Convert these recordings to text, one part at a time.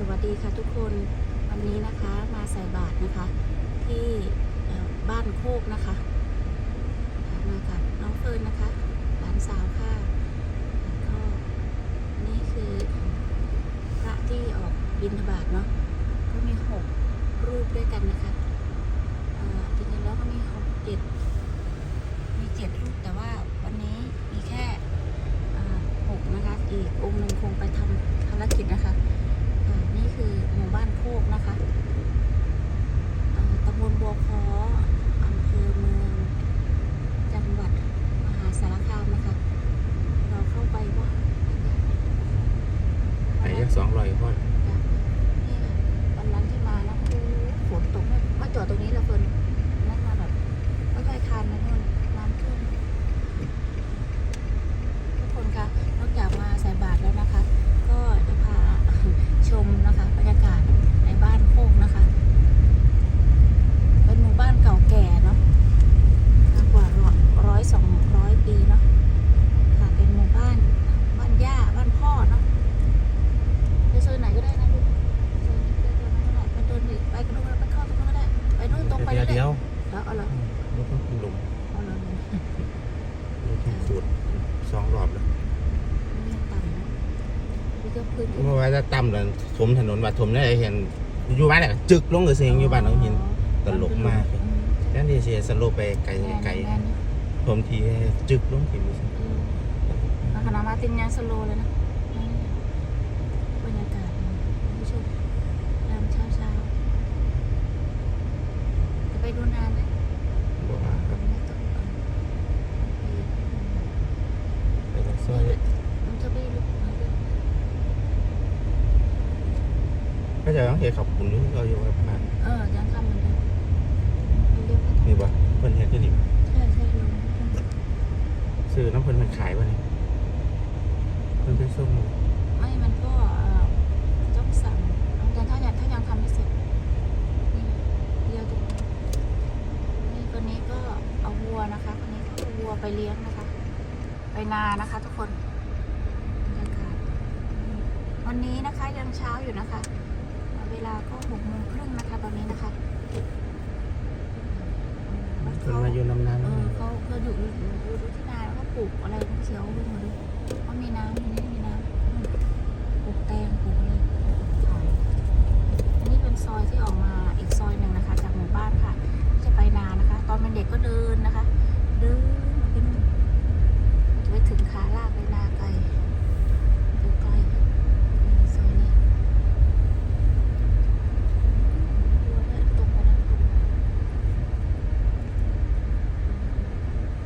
สวัสดีค่ะทุกคนวันนี้นะคะมาใส่บาตรนะคะ ที่บ้านโคกนะคะ มากับน้องเฟิร์นนะคะหลานสาวค่ะก็นี่คือพระที่ออกบิณฑบาตเนาะก็มีหกรูปด้วยกันนะคะจริงๆแล้วก็มีหกเจ็ดมีเจ็ดรูปแต่ว่าวันนี้มีแค่หกนะคะอีกองค์หนึ่งคงไปทำภารกิจนะคะ นี่คือหมู่บ้านโคกนะคะอ่าตำบลบัวคออำเภอเมือง จังหวัดมหาสารคามนะคะ เราเข้าไปว่า ไอ้ยักษ์สองร้อยคน นี่ค่ะวันนั้นที่มานะคือฝนตกไม่มาจอดตรงนี้แล้วเฟิร์นนั่นมาแบบไม่ค่อยทันนะนู่นน้ำท่วมทุกคนคะนอกจากมาใส่บาตรแล้วนะคะ ก็จะพา ชมนะคะบรรยากาศในบ้านโคกนะคะ เป็นหมู่บ้านเก่าแก่เนาะมากกว่าร้อยสองร้อยปีเนาะค่ะเป็นหมู่บ้านบ้านย่าบ้านพ่อเนาะไปซอยไหนก็ได้นะลูกซอยนี้ไปตรงนั้นก็ได้ไปเดินไปไปกระโดดไปเข้าตรงนั้นก็ได้ไปนู่นตรงไป เดี ยวเรื่เดีอยยวๆแล้วเอาเหรอรถต้องหลุมเอาเหรอรถต้องขูดสองรอบแล้วเรียงต่ำนะนี่ก็พื้นที่เมื่อวานจะต่ำเลยถมถนนว่าถมได้เห็นอยู่บ้านเนี่ยจึกลงเลยเสียงอยู่บ้านน้องหินตลกมากอืมแค่ที่เสียสโลปไปไกลแม่นไกลแม่นถมทีจึกลงทีนี้อืมแล้วคณะมาร์ตินยังสโลว์เลยนะนี่บรรยากาศคุณผู้ชมยามเช้าเช้าๆจะไป ดูนานไหมบอกว่าครับไม่ต้องเอาไปไปทางซอยมันจะไปลุกมาด้วยก็จะต้องเห็นขอบคุณที่เราอยู่กับบ้านเออยังทำเหมือนเดิมไปเรียกว่านี่บ่เพิ่นเฮ็ดที่นี่ใช่ใช่ลุงซื้อน้ำเพิ่นมันขายบ่นี่เพิ่นเป็นส่งไม่มันก็เอ่อต้องสั่งยังถ้ายังถ้ายังทำไม่เสร็จนี่เดียวตรงนี้นี่คนนี้ก็เอาวัว นะคะคนนี้ก็เอาวัวไปเลี้ยงนะคะ ไปนานะคะ ทุกคนบรรยากาศวันนี้นะคะยังเช้าอยู่นะคะ เวลาก็หกโมงครึ่งนะคะ ตอนนี้นะคะเพิ่นมาอยู่น้ำน้เออเขาเขาอยู่อยู่อยู่อยู่ที่นาแล้วก็ปลูกอะไรเชียวดูมาดูเขามีน้ำมีนี่มีน้ำอืมปลูกแตงปลูกอะไรขายอันนี้เป็นซอยที่ออกมาอีกซอยหนึ่งนะคะ จากหมู่บ้านค่ะ จะไปนานะคะ ตอนเป็นเด็กก็เดินนะคะ เดินมาไปนู่นจะไปถึงขาลากไปนาไกลอยู่ไกลค่ะนี่ซอยนี้ดูได้ตรงไปนะตรงไป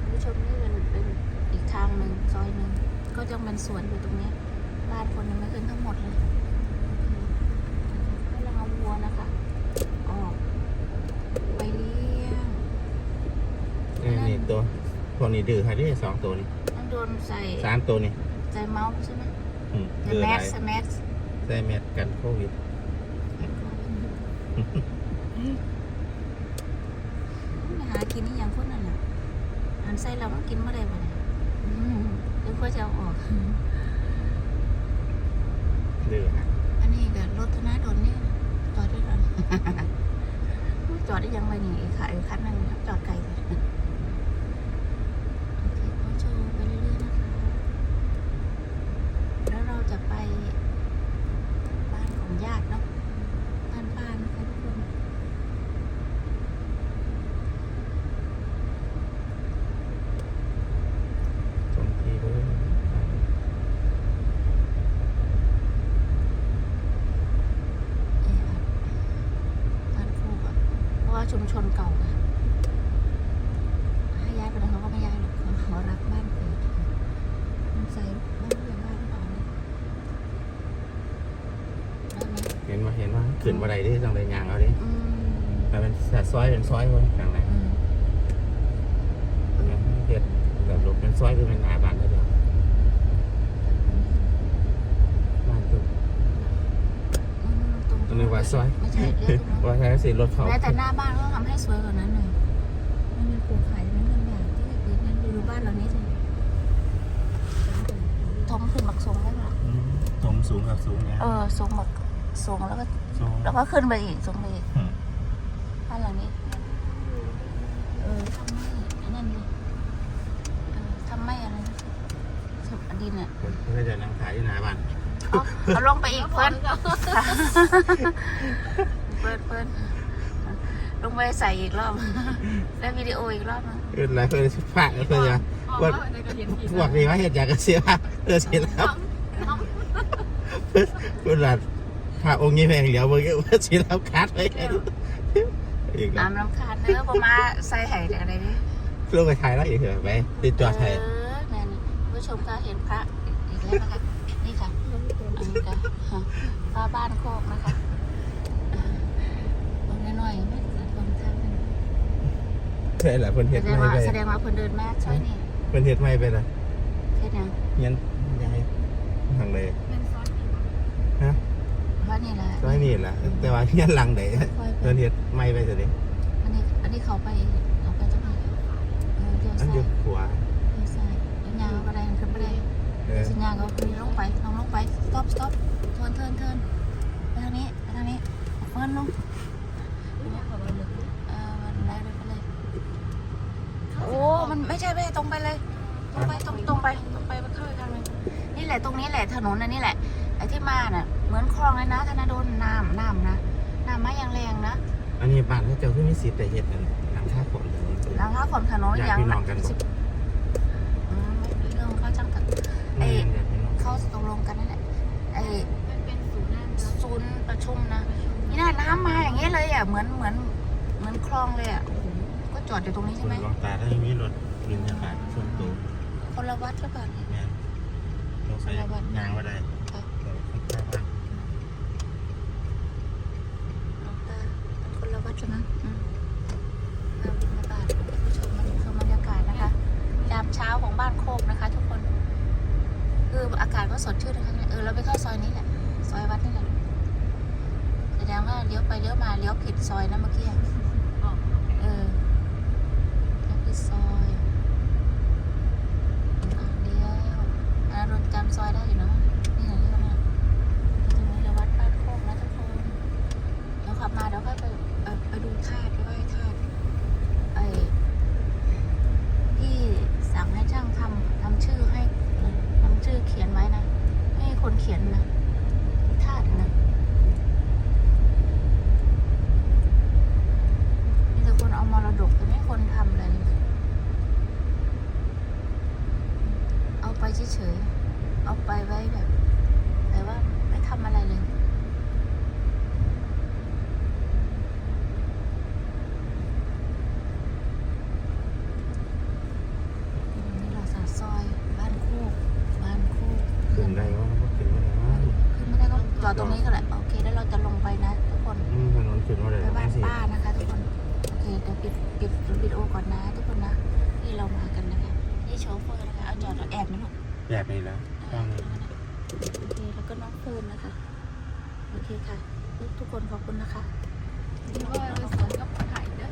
คุณผู้ชมนี่เป็นเป็นอีกทางหนึ่งซอยหนึ่งก็จะเป็นสวนอยู่ตรงนี้บ้านคนยังไม่ขึ้นทั้งหมดเลยให้เราเอาวัวนะคะ ออก ไปเลี้ยงำเออนี่ ตัวพวกนี้ดื้อให้ดิสองตัวนี่ต้องโดนใส่สามตัวนี่ใส่เมาส์ใช่ไหมอืมใส่ดื้อแมหลาสยใส่แมสใส่แมสกันโควิด หากินนี่ยังคนนั่นแหละอันใส่เราต้องกินเมื่อไรบ้างเดี๋ยวพ่อจะเอาออก ดื้อฮะอันนี้กับรถธนาดลเนี่ยจอดด้วยกันจอดได้ยังไงนี่อีกค่ะอีกคันหนึงจอดไกลเลยโอเคก็โชว์ไปเรื่อยๆนะคะ แล้วเราจะไปบ้านของญาติเนาะบ้านป้านะคะทุกคน สองทีเพิ่ม เออบ้านคู่อะเพราะ ว่าชุมชนเก่าอะให้ย้ายไปแล้วเขาก็ไม่ย้ายหรอกเขาเขารักบ้านเกิดมันใส่บ้านเพื่อนบ้านเปล่าเนี่ยได้ไหมเห็นว่าเห็นว่าขึ้นบันไดได้จังเลยยางเอาดิอืมแต่เป็นแสดซอยเป็นซอยคนกลางไหนอืมเฮ็ดแบบรถเป็นซอยคือเป็นหน้าบ้านเขาเดียวบ้านตัว อืมต รงตรงนี้ว่าซอยไม่ใช่เรียกตรงนู้นว่าใช้สิรถเขาแม้แต่หน้าบ้านก็ทำให้สวยกว่านั้นเลยมันมีปลูกไข่มันลำบากที่จะเกิดนั้นดูบ้านเรานี้สิท้องขึ้นบักทรงได้ปะอืมตรงสูงกับสูงเนี่ยเออทรงแบบสูงแล้วก็สองแล้วก็ขึ้นไปอีกสูงไปอีกอืมบ้านหลังนี้ เออทำไมอันนั้นดิเออทำไมอะไรนะสุดดินอะคนเพื่อจะนั่งขายที่หน้าบ้าน เอาเอาลงไปอีกเพิ่นเพิ่นเพิ่นลงไปใส่อีกรอบ แล้ววิดีโออีกรอบนึงเออหลายคนฝากเพื่อนจะว่าพวกนี้ว่าเหตุอยากกระเสียเออเสียแล้วเพื่อนหลัดพระองค์นี้แพงเหลียวเมื่อกี้ว่าเสียแล้วคัดไปอีกแล้วน้ำน้ำคาดเนื้อประมาใส่ไห่อะไรนี่ลงไปถ่ายแล้วอีกเหรอไปติดจอดไทยเออแม่นี่ผู้ชมก็เห็นพระอีกแล้วนะคะนี่ค่ะ อันนี้ค่ะพระบ้านโคกนะคะลงน้อยๆไม่ลงทางนั้นใช่แหละเพื่อนแสเฮ็ดดงไม่ว่าไปแสดงว่าเพิ่นเดินมาช่วยนี่เพื่อนเฮ็ดไม่ไปเลยเฮ็ดหยังยันยายทางเลยฮะว่านี่แหละก็นี่แหละแต่ว่ายันหลังไหนค่อยไปเพื่อนเฮ็ดไม่ไปสิอันนี้อันนี้เขาไปเขาไปตรงนี้เออเดี๋ยวอันซ้ายอยู่ขวาเดี๋ยวซ้ายเดี๋ยวยางก็ได้ขึ้นไปได้ เออสัญญาณก็คือลงไปลงลงไป stop stop เทินเทินเทินไปทางนี้ไปทางนี้เฟิร์นลงเออมันได้เลยไปเลยโอ้มันไม่ใช่ไม่ใช่ตรงไปเลยตรงไปตรงตรงไปตรงไปมันเข้าไปทางเลยนี่แหละตรงนี้แหละถนนอันนี้แหละไอ้ที่มาน่ะเหมือนคลองเลยนะธนาโดนน้ำน้ำนะน้ำมาอย่างแรงนะอันนี้บ้านเขาเจ้าขึ้นมีสิทธิ์แต่เฮ็ดนั่นหลังคาผมถนนหลังคาขนถนนอยากอย่างพี่น้องกันบ่สิบอืมไม่มีเรื่องเขาจังกันไม่อยากพี่น้อง เขาตกลงกันนั่นแหละไอ้ศูนย์ประชุมนะนี่น่าน้ำมาอย่างเงี้ยเลยอะเหมือนเหมือนเหมือนคลองเลยอะโอ้โหก็จอดอยู่ตรงนี้คุใช่ไหมณลองตาถ้ามีรถบินอากาศส่วนตัวคนละวัดหรือเปล่าเนี่ยแม่นต้องใส่ยางมาได้ค่ะเออข้างทางหลวงตาเป็นคนละวัดใช่ไหมอืมเอาบิณฑบาตผู้ชมมันคือบรรยากาศนะคะยามเช้าของบ้านโคกนะคะ ทุกคนคืออากาศก็ สดชื่นนะคะเนี่ยเออเราไปเข้าซอยนี้แหละ ซอยวัดนี่แหละแสดงว่าเลี้ยวไปเลี้ยวมาเลี้ยวผิดซอยนะเมื่อกี้อะเออเลี้ยวผิดซอยอะเลี้ยวอะเราจำซอยได้อยู่เนอะนี่แหละเลี้ยวมาตรงนี้เราวัดบ้านโคกนะทุกคน เดี๋ยวขับมาเดี๋ยวค่อยไปไปไปดูธาตุไปไหว้ธาตุไอ้ที่สั่งให้ช่างทำทำชื่อให้ทำชื่อเขียนไว้นะไม่ให้คนเขียนนะธาตุนะมีแต่คนเอามรดกแต่ไม่คนทำเลยนะ เอาไปเฉยๆ เอาไปไว้แบบแต่ว่าไม่ทำอะไรเลย นี่เราสาซอยบ้านโคกบ้านโคกขึ้นได้ว่าขึ้นมาได้ว่าขึ้นไม่ได้ก็จอดตรงนี้ก็แหละ โอเคแล้วเราจะลงไปนะ ทุกคนอืมถนนขึ้นมาได้ไปแล้วบ้านสิป้านะคะ ทุกคน โอเคเดี๋ยวปิดปิดวิดีโอก่อนนะ ทุกคนนะที่เรามากันนะคะนี่โชเฟอร์นะคะเอาจอดรถแอบนะลูก แบบนี้แล้วต้องโอเคแล้วก็น้องเฟิร์นนะคะ โอเคค่ะ ทุกคนขอบคุณนะคะที่ว่าสวนกับถ่ายเด้อ